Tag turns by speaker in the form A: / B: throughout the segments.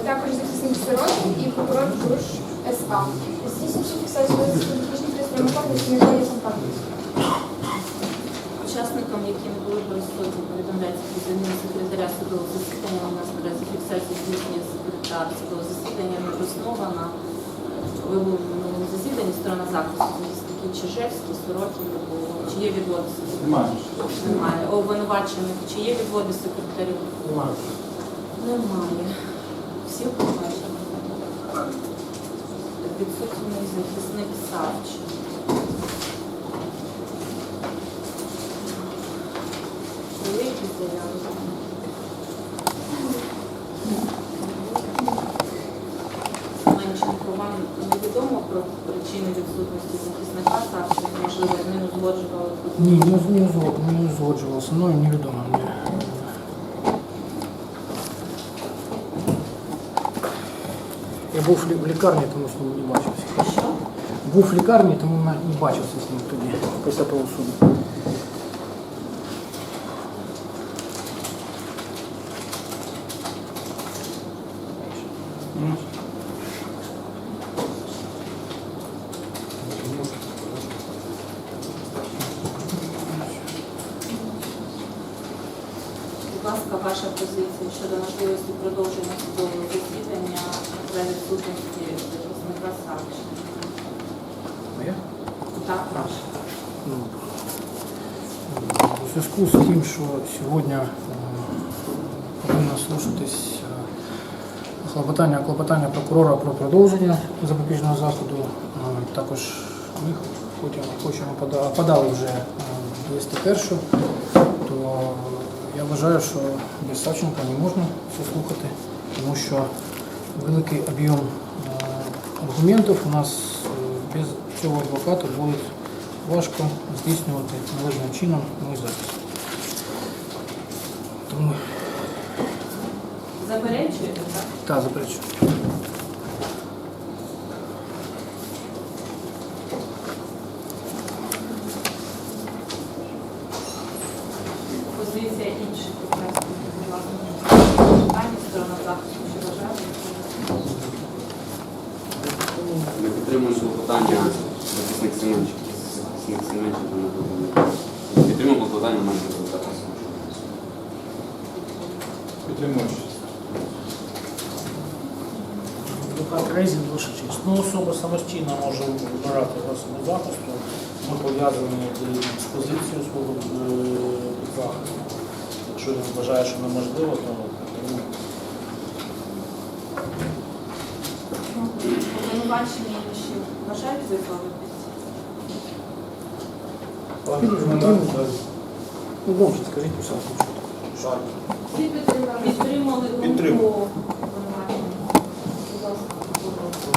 A: Також захисник Сиротин і прокурор Жуж СА. Здійснюючи фіксацію технічних пристроєм працівників компанії.
B: Учасникам, які не були присутні, повідомляється про звільнення секретаря судового засідання. У нас наразі фіксація здійснює секретар судового засідання не обоснована. Ви були в минулому засіданні, сторона захисту, захисники Чижевський, Сорокін, не. Чи є відводи секретарів?
C: Немає.
B: Немає. Обвинувачених, чи є відводи секретарів?
C: Немає.
B: Немає. Всі побачили. Відсутній захисник Савченко. Заяви? Меншенко, вам невідомо про причини відсутності захисника Савченка? Можливо, ним узгоджували
D: Ні, не, не, узгод- не узгоджувався, мною невідомо мені. Я був в лікарні, тому з ним не бачився. Був в лікарні, тому не бачився з ним тоді, після того суду.
B: Ласка, ваша позиція щодо можливості продовження судового засідання за відсутності захисника Савченка.
D: Моя?
B: Так, ваша.
D: Ну, У зв'язку з тим, що сьогодні е, повинно слушатись е, клопотання, клопотання прокурора про продовження запобіжного заходу, е, також ми хочемо, подали вже е, 201, то я вважаю, що без Савченка не можна все слухати, тому що великий об'єм е, аргументів у нас е, без цього адвоката буде важко здійснювати належним чином мій запис. Тому
B: Заперечуєте, так?
D: Так, заперечую.
B: Позиція інших учасників, будь ласка, питання сторона захисту, що вважаєте?
E: Ми підтримуємо клопотання захисник Семенчик. Захисник Семенчик на допомогу. Підтримуємо клопотання на результату.
C: Підтримуючи.
F: Ваша честь. Ну, особа самостійно може вибирати засоби захисту. Ми пов'язані з позицією свого е, захисту. Якщо він вважає, що неможливо, то ну,
B: Обвинувачені інші вважають висловитись?
D: Ну, добре, скажіть, будь ласка.
B: Всі підтримали підтримали думку
C: Підтримую.
B: обвинувачених. Будь ласка,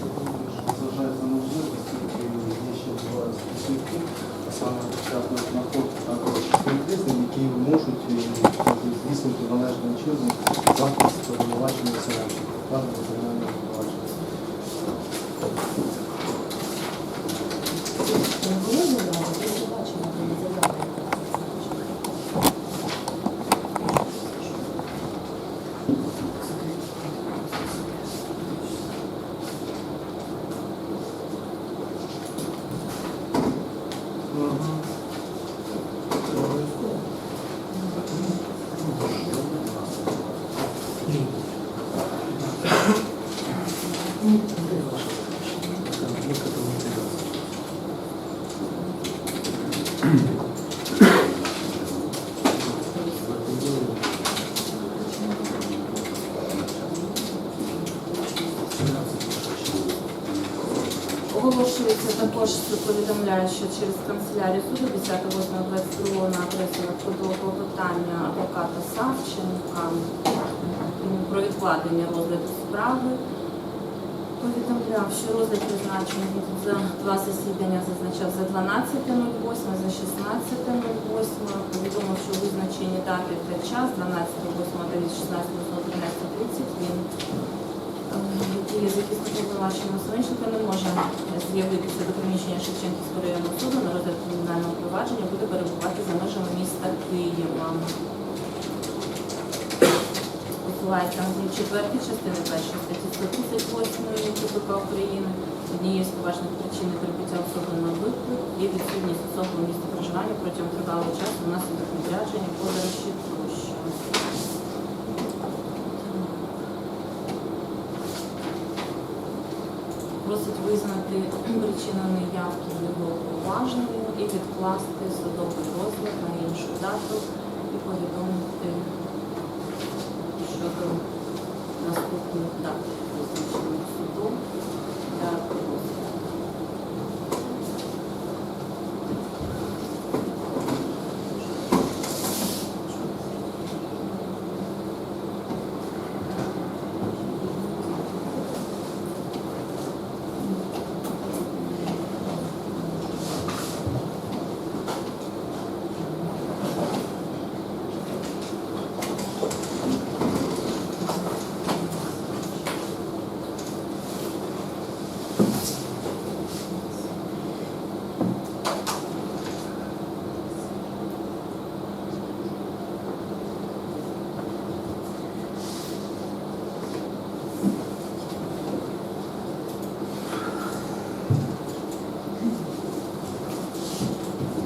B: прокурор.
G: Зважає за можливості, які ще відбуваються працівники, а саме вчасно знаходити також конкретним, які можуть здійснити належним чином захист обвинувачення населення,
B: Оголошується також, повідомляю, що через канцелярію суду 10.08.22 на адресу надходило клопотання адвоката Савченка про відкладення розгляду справи. Повідомляв, що розгляд призначений за два засідання зазначав за 12.08, за 16.08. Повідомив, що визначені дати та час 12.08 та від 16.13.30 він е, який є захисником обвинуваченого Семенченка, не може з'явитися до приміщення Шевченківського районного суду на розгляд кримінального провадження, буде перебувати за межами міста Києва. Посилається на 4 частини 1 статті 138 КПК України. Однією з поважних причин прибуття особи на виклик є відсутність особи в місті проживання протягом тривалого часу внаслідок відрядження, подорожі тощо. Просить визнати причину неявки його поважною і відкласти судовий розгляд на іншу дату і повідомити щодо наступних дат, визначених судом для розгляду.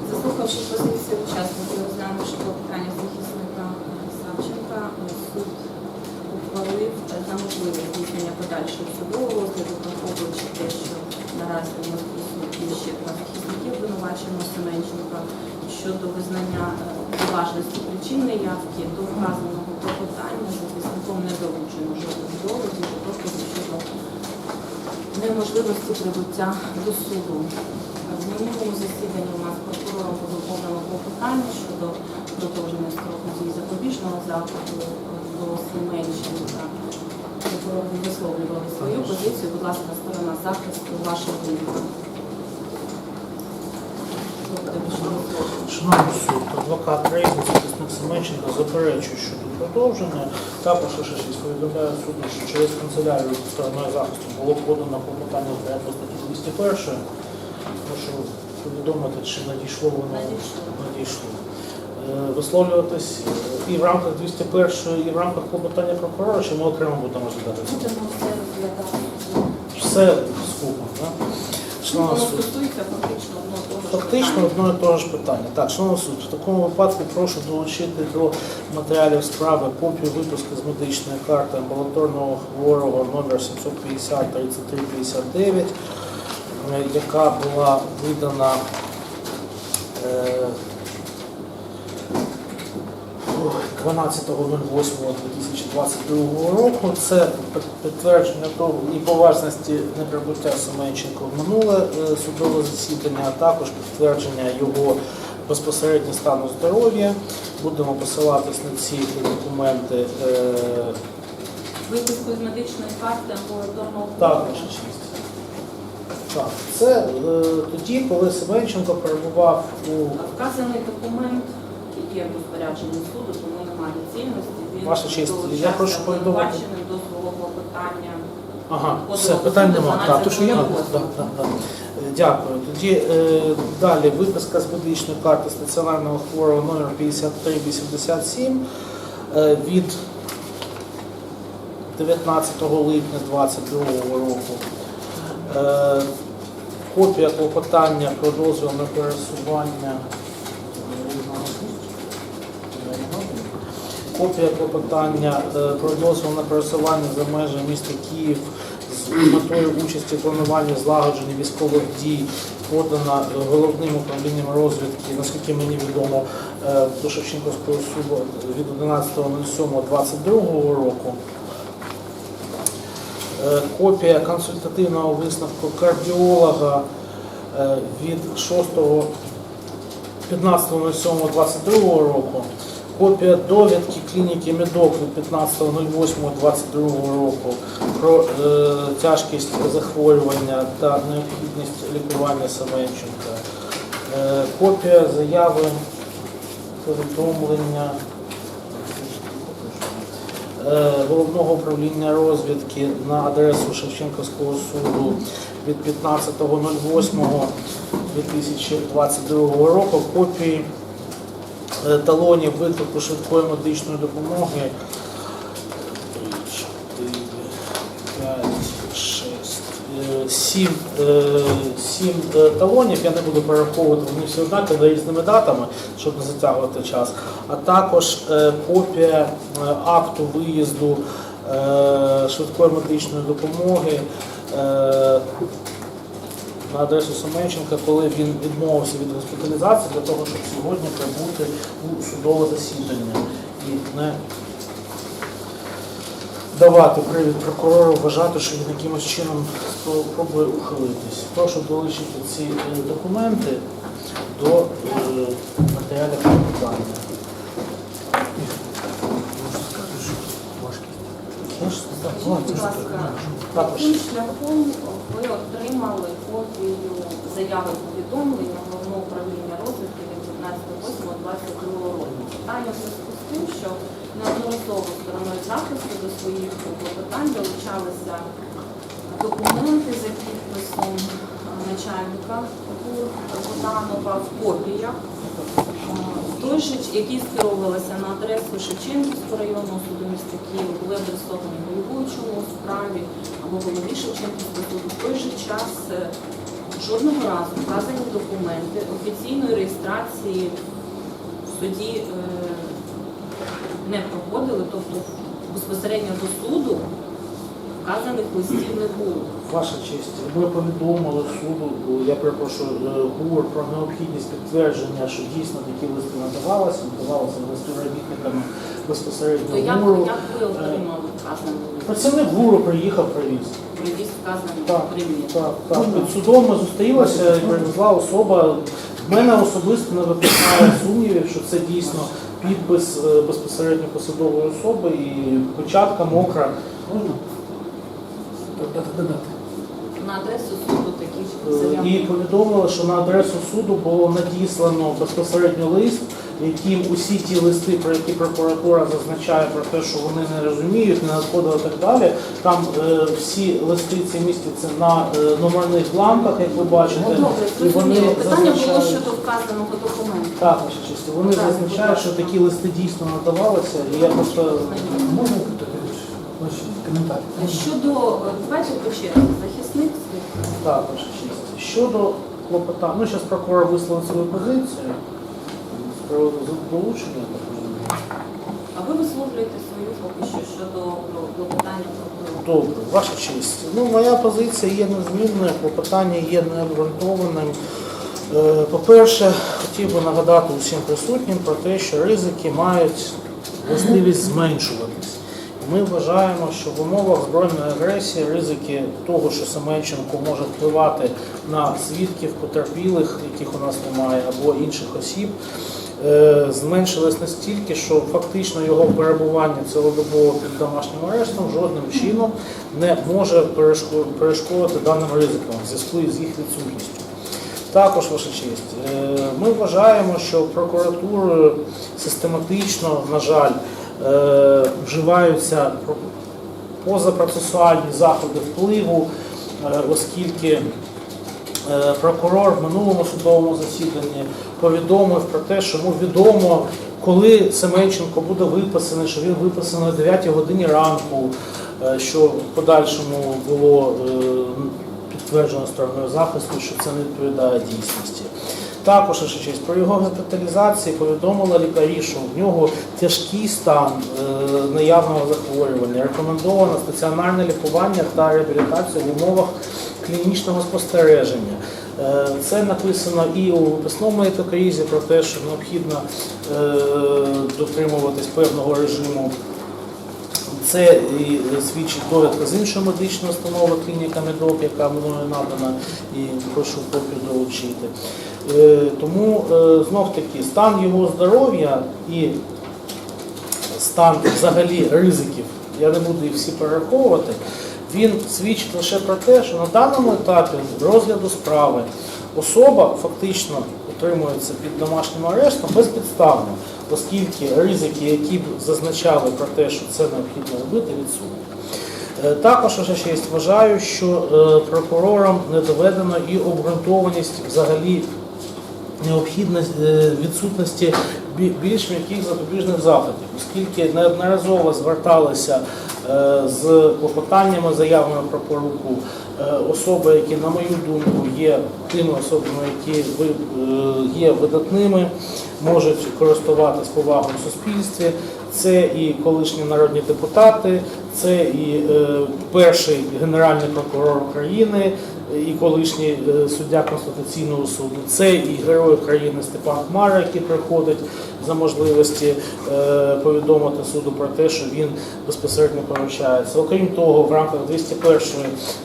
B: Заслухавши позицію учасників, розглянувши клопотання захисника Савченка, суд ухвалив за можливість здійснення подальшого судового розгляду, враховуючи те, що наразі у нас присутні ще два захисники обвинуваченого Семенченка щодо визнання е, поважності причин неявки до вказаного клопотання захисником не долучено жодних доводів, тобто щодо неможливості прибуття до суду. В минулому засіданні у нас прокурором було подано клопотання щодо продовження строку дії запобіжного заходу до Семенченка. Висловлювали свою позицію. Будь ласка, сторона захисту, ваша думка.
F: Шановний суд, адвокат Рейбу, захисник Семенченка заперечує щодо продовження. Також щось повідомляє суду, що через канцелярію стороною захисту було подано клопотання порядку статті 201. Прошу повідомити, чи надійшло воно
B: Надійшло.
F: Е, Висловлюватись і в рамках 201 і в рамках клопотання прокурора, чи ми окремо будемо розглядати?
B: Будемо все розглядати.
F: Все скупно, так? Шановний
B: Воно
F: суд.
B: стосується фактично одного того ж
F: Фактично
B: питання.
F: одно і того ж питання. Так, шановний суд, в такому випадку прошу долучити до матеріалів справи копію випуску з медичної карти амбулаторного хворого номер 750 3359, е, яка була видана е, 12.08.2022 року. Це підтвердження того і поважності неприбуття Семенченко в минуле е, судове засідання, а також підтвердження його безпосередньо стану здоров'я. Будемо посилатись на ці документи. е,
B: Виписку з медичної карти амбулаторного
F: Так. Так, це е, тоді, коли Семенченко перебував у
B: Вказаний документ є в розпорядженні суду, тому немає цінності. Він
F: Ваша честь, я прошу повідомити.
B: обвинуваченим до свого клопотання.
F: Ага, все, питань немає. Так, то що є?
B: 12.08.
F: Так, так, так. Е, Дякую. Тоді е, далі виписка з медичної карти стаціонарного хворого номер 5387 е, від 19 липня 2022 року. Е, копія клопотання про дозвіл на пересування. Копія клопотання е, про дозвіл на пересування за межі міста Київ з метою участі в плануванні злагодження військових дій подана е, головним управлінням розвідки, наскільки мені відомо, е, до Шевченківського суду від 11.07.22 року. Е, Копія консультативного висновку кардіолога е, від 6 15.07.22 року. Копія довідки клініки Медок від 15.08.22 року про е, тяжкість захворювання та необхідність лікування Семенченка. Е, копія заяви повідомлення е, головного управління розвідки на адресу Шевченківського суду від 15.08.2022 року копії талонів виклику швидкої медичної допомоги 4, 5, 6, 7, 7 е, талонів, я не буду перераховувати, вони всі однакові за різними датами, щоб не затягувати час. А також е, копія е, акту виїзду е, швидкої медичної допомоги е, на адресу Семенченка, коли він відмовився від госпіталізації для того, щоб сьогодні прибути у судове засідання і не давати привід прокурору вважати, що він якимось чином спробує ухилитись. Прошу долучити ці е, документи до е, матеріалів питання.
B: Будь ласка, яким шляхом ви отримали копію заяви повідомлення головного управління розвідки від 15.08.22 року? Питання в зв'язку з тим, що неодноразово стороною захисту до своїх клопотань долучалися документи за підписом начальника ГУР Богданова в копіях. Той які скеровувалися на адресу Шевченківського районного суду міста Києва, були адресовані головуючому у справі або голові Шевченківського суду. В той же час е, жодного разу вказані документи офіційної реєстрації в суді е, не проходили, тобто безпосередньо до суду вказаних листів не було.
F: Ваша честь, ми повідомили суду, я перепрошую, е, ГУР про необхідність підтвердження, що дійсно такі листи надавалися, надавалися співробітниками
B: То
F: безпосередньо
B: як,
F: ГУРу.
B: як ви отримали вказаний лист?
F: Працівник ГУРу приїхав, привіз.
B: Привіз вказаний
F: Так,
B: привіт.
F: так, так. Під судом ми зустрілися і привезла особа. В мене особисто не викликає сумнівів, що це дійсно підпис е, безпосередньо посадової особи і печатка мокра.
D: Можна? Додати.
B: На адресу суду такі ж
F: Е,
B: заяви.
F: І повідомили, що на адресу суду було надіслано безпосередньо лист, яким усі ті листи, про які прокуратура зазначає про те, що вони не розуміють, не надходили і так далі. Там е, всі листи ці містяться на е, номерних бланках, як ви бачите.
B: Ну, добре,
F: і вони
B: зрозуміло. Питання було
F: зазначають-
B: щодо вказаного документу.
F: Так, честь. Вони
B: Так,
F: зазначають, що такі листи дійсно надавалися, і я просто
D: Можна коментарі?
B: Щодо, е, давайте по захисник
F: так, ваша честь. Щодо клопотання, ну зараз прокурор висловив свою позицію з приводу долучення.
B: А ви висловлюєте свою поки що щодо клопотання прокурора.
F: Добре, ваша честь. Ну, моя позиція є незмінною, клопотання є необґрунтованим. Е, По-перше, хотів би нагадати усім присутнім про те, що ризики мають властивість зменшуватись. Ми вважаємо, що в умовах збройної агресії ризики того, що Семенченко може впливати на свідків потерпілих, яких у нас немає, або інших осіб, е, зменшилось настільки, що фактично його перебування цілодобово під домашнім арештом жодним чином не може перешкодити даним ризикам в зв'язку з їх відсутністю. Також, ваша честь, е, ми вважаємо, що прокуратурою систематично, на жаль, вживаються позапроцесуальні заходи впливу, е, оскільки е, прокурор в минулому судовому засіданні повідомив про те, що йому відомо, коли Семенченко буде виписаний, що він виписаний о 9 годині ранку, е, що в подальшому було е, підтверджено стороною захисту, що це не відповідає дійсності. Також честь, про його госпіталізації повідомила лікарі, що в нього тяжкий стан е, наявного захворювання. Рекомендовано стаціонарне лікування та реабілітацію в умовах клінічного спостереження. Е, Це написано і у виписному етокризі про те, що необхідно е, дотримуватись певного режиму це і свідчить довідка з іншої медичної установи клініка Медок, яка мною надана, і прошу копію долучити. Е, Тому е, знов таки стан його здоров'я і стан взагалі ризиків, я не буду їх всі перераховувати, він свідчить лише про те, що на даному етапі розгляду справи особа фактично утримується під домашнім арештом безпідставно, оскільки ризики, які б зазначали про те, що це необхідно робити, відсутні. Е, Також ваша честь вважаю, що прокурорам не доведено і обґрунтованість взагалі необхідність е, відсутності більш м'яких запобіжних заходів, оскільки неодноразово зверталися е, з клопотаннями, заявами про поруку е, особи, які, на мою думку, є тими особами, які є видатними, можуть користуватись повагою в суспільстві. Це і колишні народні депутати, це і перший генеральний прокурор України, і колишній е, суддя Конституційного суду, це і герой України Степан Хмара, який приходить за можливості е, повідомити суду про те, що він безпосередньо поручається. Окрім того, в рамках 201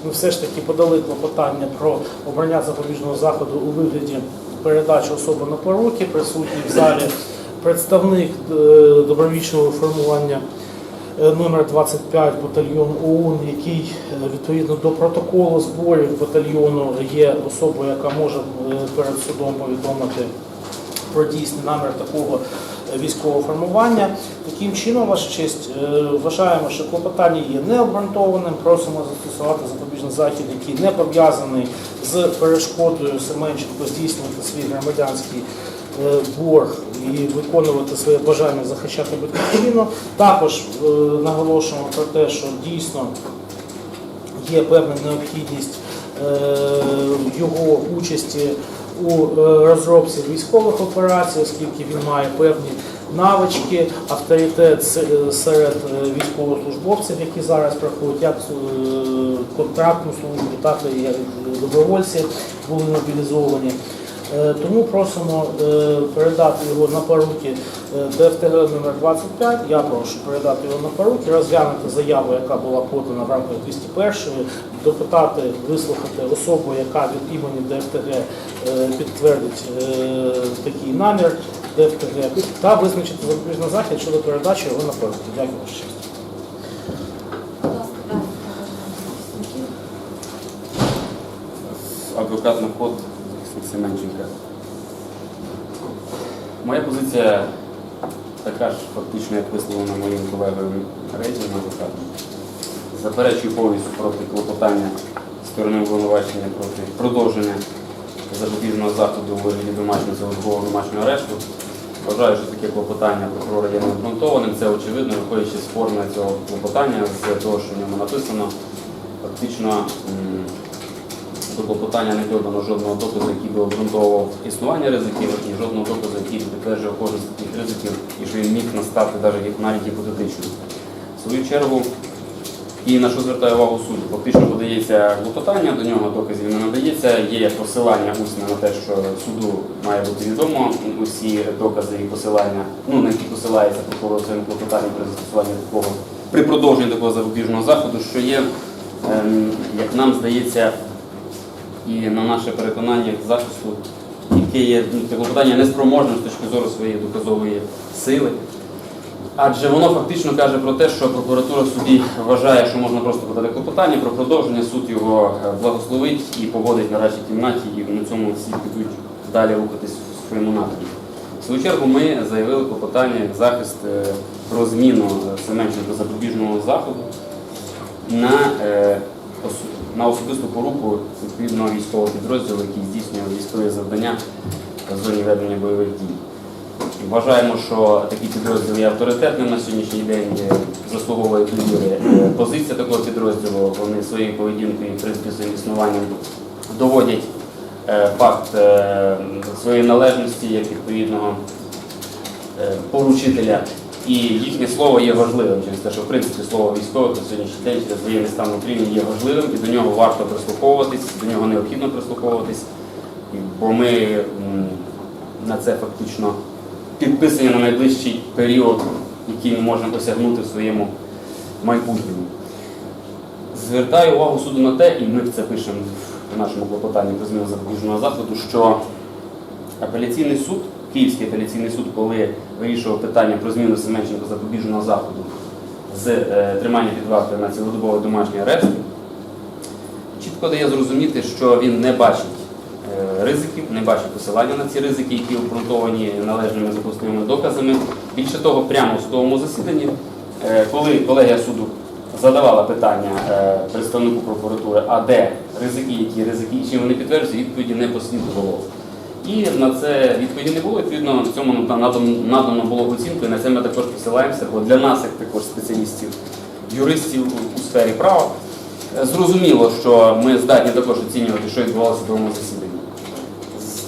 F: ми все ж таки подали клопотання про обрання запобіжного заходу у вигляді передачі особи на поруки, присутній в залі представник е, добровільчого формування номер 25 батальйон ОУН, який е, відповідно до протоколу зборів батальйону є особою, яка може е, перед судом повідомити про дійсний намір такого е, військового формування. Таким чином, ваша честь, е, вважаємо, що клопотання є необґрунтованим. Просимо застосувати запобіжний захід, який не пов'язаний з перешкодою Семенченко здійснювати свій громадянський е, борг і виконувати своє бажання захищати батьківщину. Також е, наголошуємо про те, що дійсно є певна необхідність е, його участі у е, розробці військових операцій, оскільки він має певні навички, авторитет е, серед е, військовослужбовців, які зараз проходять як е, контрактну службу, так і добровольці були мобілізовані. Е, Тому просимо е, передати його на поруки е, ДФТГ номер 25. Я прошу передати його на поруки, розглянути заяву, яка була подана в рамках 201 допитати, вислухати особу, яка від імені ДФТГ підтвердить такий намір ДФТГ, та визначити запобіжний захід щодо передачі його на поруки. Дякую, ваша честь.
B: Будь ласка,
E: Семенченка. Моя позиція така ж фактично, як висловлена моїм колегою Рейзом адвокатом. Заперечую повністю проти клопотання сторони обвинувачення проти продовження запобіжного заходу у вигляді домашнього цілодобового домашнього арешту. Вважаю, що таке клопотання прокурора є необґрунтованим. Це очевидно, виходячи з форми цього клопотання, з того, що в ньому написано, фактично до клопотання не додано жодного доказу, який би обґрунтовував існування ризиків, і жодного доказу, який би підтверджував кожен з таких ризиків, і що він міг настати навіть навіть гіпотетично. В свою чергу, і на що звертає увагу суд, фактично подається клопотання, до нього доказів не надається, є посилання усне на те, що суду має бути відомо усі докази і посилання, ну на які посилається прокурор своїм клопотанням при застосуванні такого, при продовженні такого запобіжного заходу, що є, ем, як нам здається, і на наше переконання захисту, яке є ну, клопотання неспроможним з точки зору своєї доказової сили. Адже воно фактично каже про те, що прокуратура в суді вважає, що можна просто подати клопотання про продовження, суд його е, благословить і погодить на радшій кімнаті, і на цьому всі підуть далі рухатись в своєму напрямку. В свою чергу ми заявили клопотання як захист е, про зміну Семенченка запобіжного заходу на, е, на особисту поруку відповідного військового підрозділу, який здійснює військові завдання в зоні ведення бойових дій. Вважаємо, що такий підрозділ є авторитетним на сьогоднішній день, заслуговує довіри. Е, Позиція такого підрозділу, вони своєю поведінкою і в принципі своїм існуванням доводять е, факт е, своєї належності як відповідного поручителя. І їхнє слово є важливим через те, що в принципі слово військових на сьогоднішній день через воєнний стан в Україні є важливим, і до нього варто прислуховуватись, до нього необхідно прислуховуватись, бо ми на це фактично підписані на найближчий період, який ми можемо осягнути в своєму майбутньому. Звертаю увагу суду на те, і ми це пишемо в нашому клопотанні про зміну запобіжного заходу, що апеляційний суд, Київський апеляційний суд, коли вирішував питання про зміну Семенченко запобіжного заходу з е, тримання під вартою на цілодобовий домашній арешт, чітко дає зрозуміти, що він не бачить е, ризиків, не бачить посилання на ці ризики, які обґрунтовані належними запасними доказами. Більше того, прямо в судовому засіданні, е, коли колегія суду задавала питання представнику прокуратури, а де ризики, які ризики, і вони підтверджуються, відповіді не послідувало. І на це відповіді не було. Відповідно, в цьому надано, було оцінку, і на це ми також посилаємося, бо для нас, як також спеціалістів, юристів у сфері права, е, зрозуміло, що ми здатні також оцінювати, що відбувалося в судовому засіданні.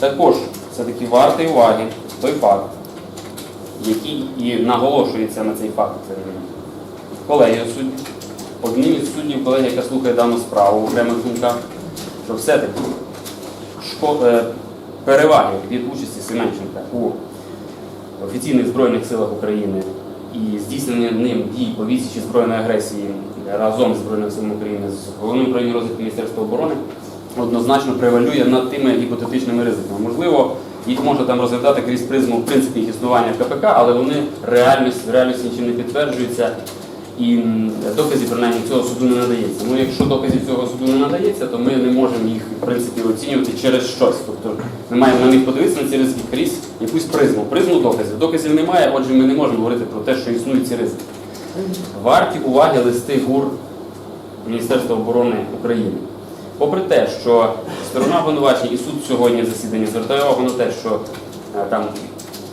E: Також все-таки вартий уваги той факт, який і наголошується на цей факт колегією суддів, одним із суддів, колегія, яка слухає дану справу в окремих думках, що все-таки е, переваги від участі Семенченка у офіційних Збройних силах України і здійснення ним дій по відсічі збройної агресії разом з Збройними силами України з головним управлінням розвитку Міністерства оборони однозначно превалює над тими гіпотетичними ризиками. Можливо, їх можна там розглядати крізь призму в принципі існування КПК, але вони реальність, в реальності нічим не підтверджуються. І доказів принаймні цього суду не надається. Ну, якщо доказів цього суду не надається, то ми не можемо їх в принципі оцінювати через щось. Тобто ми маємо на них подивитися на ці ризики крізь якусь призму. Призму доказів. Доказів немає, отже, ми не можемо говорити про те, що існують ці ризики. Варті уваги листи ГУР Міністерства оборони України. Попри те, що сторона обвинувачення і суд сьогодні засідання звертає увагу на те, що е, там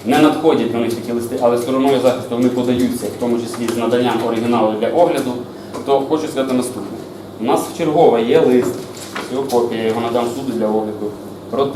E: не надходять на них такі листи, але стороною захисту вони подаються, в тому числі з наданням оригіналу для огляду, то хочу сказати наступне. У нас в чергове є лист, його копія, його надам суду для огляду, про те,